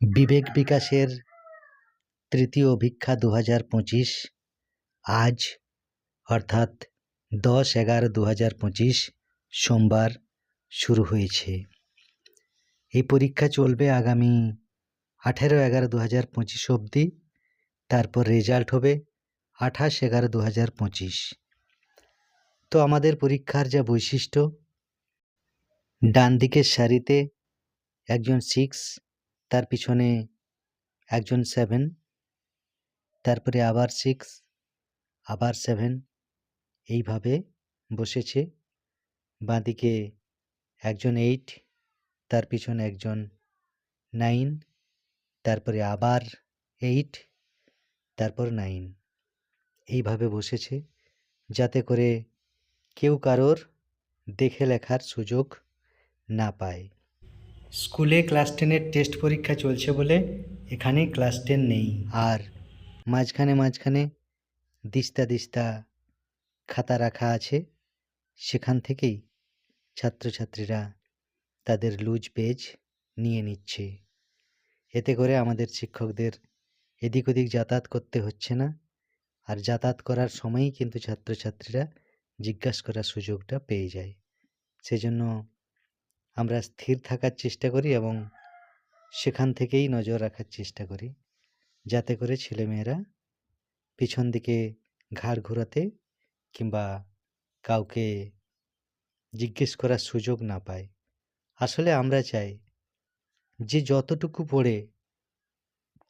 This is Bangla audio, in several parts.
বিবেক বিকাশের তৃতীয় অভিক্ষা দু হাজার পঁচিশ। আজ, অর্থাৎ দশ এগারো দু হাজার পঁচিশ, সোমবার শুরু হয়েছে। এই পরীক্ষা চলবে আগামী আঠেরো এগারো দু হাজার পঁচিশ অবধি। তারপর রেজাল্ট হবে আঠাশ এগারো দু হাজার পঁচিশ। তো আমাদের পরীক্ষার যা বৈশিষ্ট্য ডান দিকের সারিতে একজন সিক্স তার পিছনে একজন সেভেন তারপরে আবার সিক্স আবার সেভেন এইভাবে বসেছে। বাঁদিকে একজন এইট তার পিছনে একজন নাইন তারপরে আবার এইট তারপর নাইন এইভাবে বসেছে যাতে করে কেউ কারোর দেখে লেখার সুযোগ না পায়। স্কুলে ক্লাস টেনের টেস্ট পরীক্ষা চলছে বলে এখানে ক্লাস টেন নেই। আর মাঝখানে মাঝখানে দিস্তা দিস্তা খাতা রাখা আছে। সেখান থেকেই ছাত্রছাত্রীরা তাদের লুজ পেজ নিয়ে নিচ্ছে। এতে করে আমাদের শিক্ষকদের এদিক ওদিক যাতায়াত করতে হচ্ছে না। আর যাতায়াত করার সময়ই কিন্তু ছাত্রছাত্রীরা জিজ্ঞাসা করার সুযোগটা পেয়ে যায়। সেজন্য আমরা স্থির থাকার চেষ্টা করি এবং সেখান থেকেই নজর রাখার চেষ্টা করি। যাতে করে ছেলেমেয়েরা পিছন দিকে ঘাড় ঘোরাতে কিংবা কাউকে জিজ্ঞেস করার সুযোগ না পায়। আসলে আমরা চাই যে যতটুকু পড়ে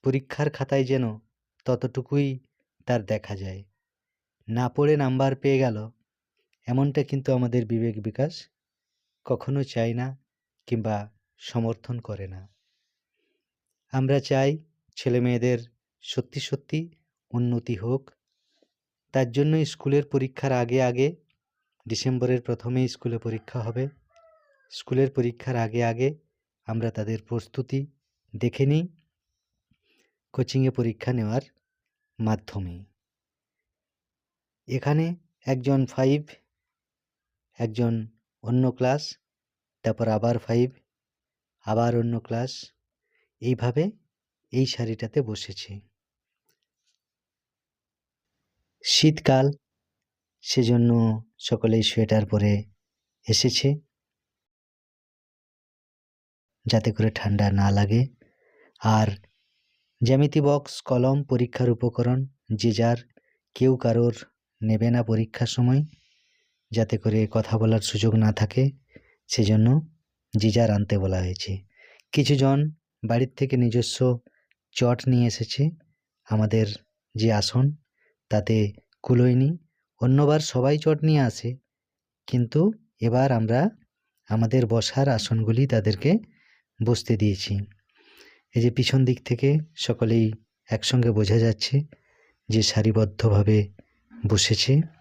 পরীক্ষার খাতায় যেন ততটুকুই তার দেখা যায়। না পড়ে নাম্বার পেয়ে গেল, এমনটা কিন্তু আমাদের বিবেক বিকাশ কখনো চায় না কিংবা সমর্থন করে না। আমরা চাই ছেলে মেয়েদের সত্যি সত্যি উন্নতি হোক। তার জন্য স্কুলের পরীক্ষার আগে আগে, ডিসেম্বরের প্রথমেই স্কুলে পরীক্ষা হবে। স্কুলের পরীক্ষার আগে আগে আমরা তাদের প্রস্তুতি দেখে নিই, কোচিংয়ে পরীক্ষা নেওয়ার মাধ্যমে। এখানে একজন ফাইভ একজন অন্য ক্লাস, তারপর আবার ফাইভ আবার অন্য ক্লাস। এইভাবে এই শাড়িটাতে বসেছে। শীতকাল, সেজন্য সকলেই সোয়েটার পরে এসেছে। যাতে করে ঠান্ডা না লাগে। আর জ্যামিতি বক্স, কলম, পরীক্ষার উপকরণ, যে যার, কেউ কারোর নেবে না পরীক্ষার সময়। যাতে করে কথা বলার সুযোগ না থাকে, সেজন্য যার আনতে বলা হয়েছে। কিছুজন বাড়ির থেকে নিজস্ব চট নিয়ে এসেছে। আমাদের যে আসন, তাতে কুলোয়নি অন্যবার সবাই চট নিয়ে আসে। কিন্তু এবার আমরা আমাদের বসার আসনগুলি তাদেরকে বসতে দিয়েছি। এই যে পিছন দিক থেকে সকলেই একসঙ্গে বোঝা যাচ্ছে যে সারিবদ্ধভাবে বসেছে।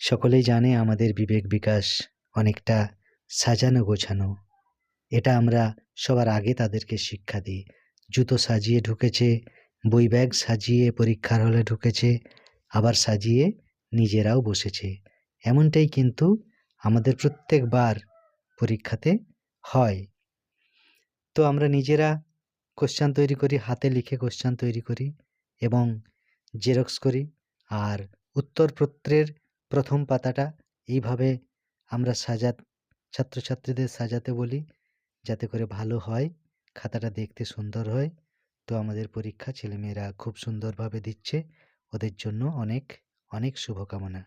সকলেই জানে আমাদের বিবেক বিকাশ অনেকটা সাজানো গোছানো। এটা আমরা সবার আগে তাদেরকে শিক্ষা দিই। জুতো সাজিয়ে ঢুকেছে, বই ব্যাগ সাজিয়ে পরীক্ষার হলে ঢুকেছে, আবার সাজিয়ে নিজেরাও বসেছে। এমনটাই কিন্তু আমাদের প্রত্যেকবার পরীক্ষাতে হয়। তো আমরা নিজেরা কোশ্চান তৈরি করি, হাতে লিখে কোশ্চান তৈরি করি এবং জেরক্স করি আর উত্তরপত্রের প্রথম পাতাটা এইভাবে আমরা সাজা ছাত্রছাত্রীদের সাজাতে বলি যাতে করে ভালো হয়, খাতাটা দেখতে সুন্দর হয়। তো আমাদের পরীক্ষা ছেলেমেয়েরা খুব সুন্দরভাবে দিচ্ছে। ওদের জন্য অনেক অনেক শুভকামনা।